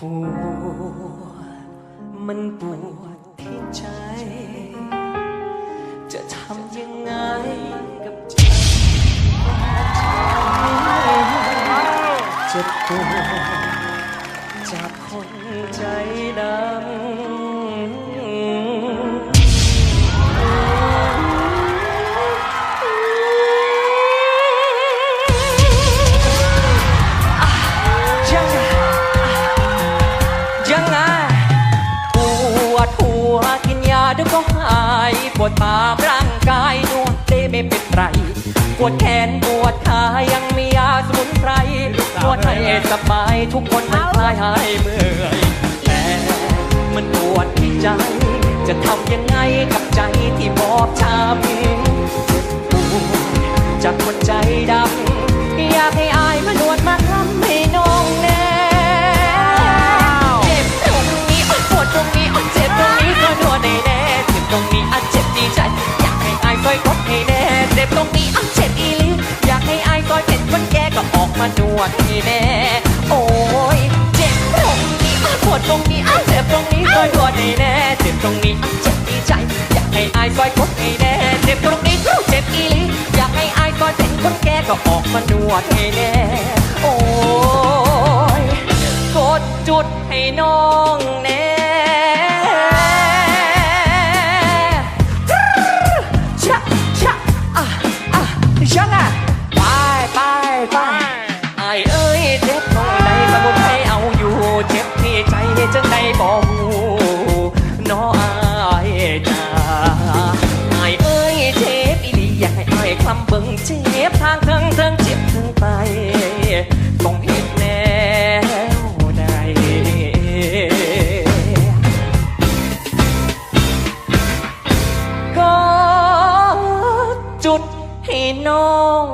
ปวด มันปวดที่ใจ จะทำยังไงกับใจจะปวดจากคนใจดำ เดี๋ยวก็หายปวดตามร่างกายนวดได้ไม่เป็นไรปวดแขนปวดขายังมียาสมุนไพรนวดให้สบายทุกคนมันคลายหายเมื่อยแต่มันปวดที่ใจ จะทำยังไงกับใจที่บอบช้ำ มานวดให้แน่โอ้ยเจ็บตรงนี้อะปวดตรงนี้อะเจ็บตรงนี้ก็นวดให้แน่เจ็บตรงนี้อะเจ็บดีใจ อยากให้อายคอยกดให้แน่เจ็บตรงนี้เจ็บอีหลิอยากให้อายคอยเป็นคนแก่ก็ออกมานวดให้แน่โอ้ยกดจุดให้น้อง บอกน้ออายจ้าไอายเอ้ยเจ็บอีหลีอยากให้อายคลำเบิ่งเจ็บทางเทิงเทิงเจ็บถึงไปต้องเห็นแนวใดก็จุดให้น้อง